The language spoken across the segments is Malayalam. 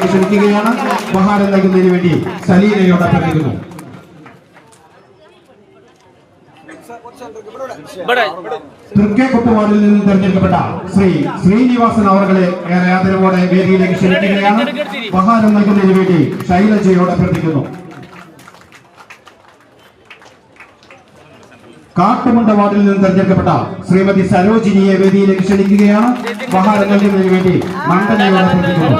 ക്ഷണിക്കുകയാണ് ഉപഹാരം നൽകുന്നതിന് വേണ്ടി സലീലയോട് അഭ്യർത്ഥിക്കുന്നു. തൃക്കേക്കുട്ട് കുട്ടവാറിൽ നിന്ന് തെരഞ്ഞെടുക്കപ്പെട്ട ശ്രീ ശ്രീനിവാസൻ അവർകളെ ഏറെ ആദരവോടെ വേദിയിലേക്ക് ക്ഷണിക്കുകയാണ്. ഉപഹാരം നൽകുന്നതിന് വേണ്ടി ശൈലജയോട് അഭ്യർത്ഥിക്കുന്നു. കാട്ടുമുണ്ട വാർഡിൽ നിന്ന് തെരഞ്ഞെടുക്കപ്പെട്ട ശ്രീമതി സരോജിനിയെ വേദിയിലേക്ക് ക്ഷണിക്കുകയാണ്. ഉപഹാരം നൽകുന്നതിന് വേണ്ടി മണ്ഡലയോട് അഭ്യർത്ഥിക്കുന്നു.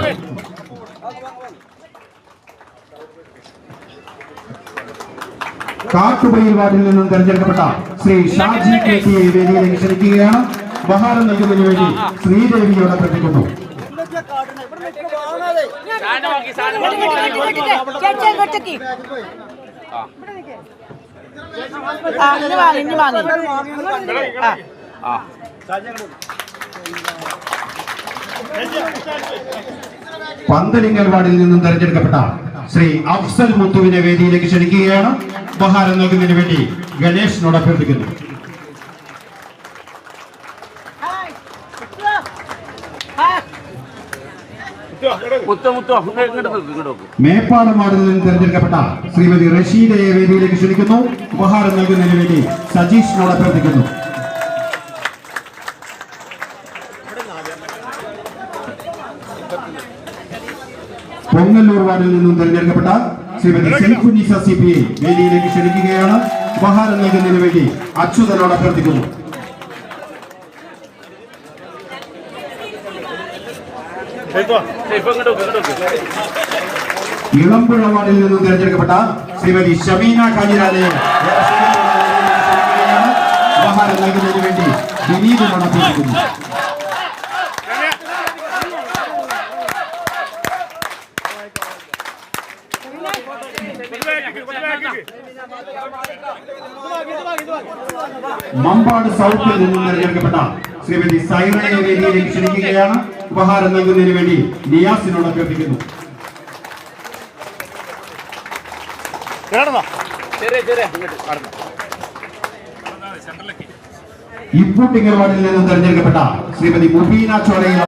കാട്ടുപയിൽ വാർഡിൽ നിന്നും തെരഞ്ഞെടുക്കപ്പെട്ട ശ്രീ ഷാജി കെ ടിയെ വേദിയിലേക്ക് ക്ഷണിക്കുകയാണ്. ഉപഹാരം നൽകുന്നതിന് വേണ്ടി ശ്രീദേവിയോട് അഭ്യർത്ഥിക്കുന്നു. പന്തലിങ്കൽ വാർഡിൽ നിന്നും തെരഞ്ഞെടുക്കപ്പെട്ട ശ്രീ അഫ്സൽ മുത്തുവിനെ വേദിയിലേക്ക് ക്ഷണിക്കുകയാണ്. ഉപഹാരം നൽകുന്നതിന് വേണ്ടി ഗണേഷിനോട് അഭ്യർത്ഥിക്കുന്നു. മുത്തോ മുത്തോ ഇങ്ങോട്ട് നോക്ക് ഇങ്ങോട്ട് നോക്ക്. മേപ്പാടം വാർഡിൽ നിന്നും തെരഞ്ഞെടുക്കപ്പെട്ട ശ്രീമതി റഷീദയെ വേദിയിലേക്ക് ക്ഷണിക്കുന്നു. ഉപഹാരം നൽകുന്നതിന് വേണ്ടി സജീഷിനോട് അഭ്യർത്ഥിക്കുന്നു. പൊങ്ങല്ലൂർ വാർഡിൽ നിന്നും തെരഞ്ഞെടുക്കപ്പെട്ട ശ്രീമതി സെൽഫുനിസ സി പി ഐ വേദിയിലേക്ക് ക്ഷണിക്കുകയാണ്. ഉപഹാരം നൽകുന്നതിന് വേണ്ടി അച്യുതനോട് അഭ്യർത്ഥിക്കുന്നു. ഇളമ്പുഴ വാർഡിൽ നിന്നും തെരഞ്ഞെടുക്കപ്പെട്ട ശ്രീമതി ഷമീന കാഞ്ഞിരാലയെ ഉപഹാരം നൽകുന്നതിന് വേണ്ടി ദിലീപിനോട് അഭ്യർത്ഥിക്കുന്നു. മമ്പാട് സൗത്തിൽ നിന്നും തെരഞ്ഞെടുക്കപ്പെട്ട ശ്രീമതി സൈറയെ വേദിയിലേക്ക് ക്ഷണിക്കുകയാണ് ഉപഹാരം നൽകുന്നതിന് വേണ്ടി നിയാസിനോട് അഭ്യർത്ഥിക്കുന്നു. ഇപ്പൂട്ടിങ്ങൽ വാർഡിൽ നിന്നും തെരഞ്ഞെടുക്കപ്പെട്ട ശ്രീമതി മുബീന ചോലയിൽ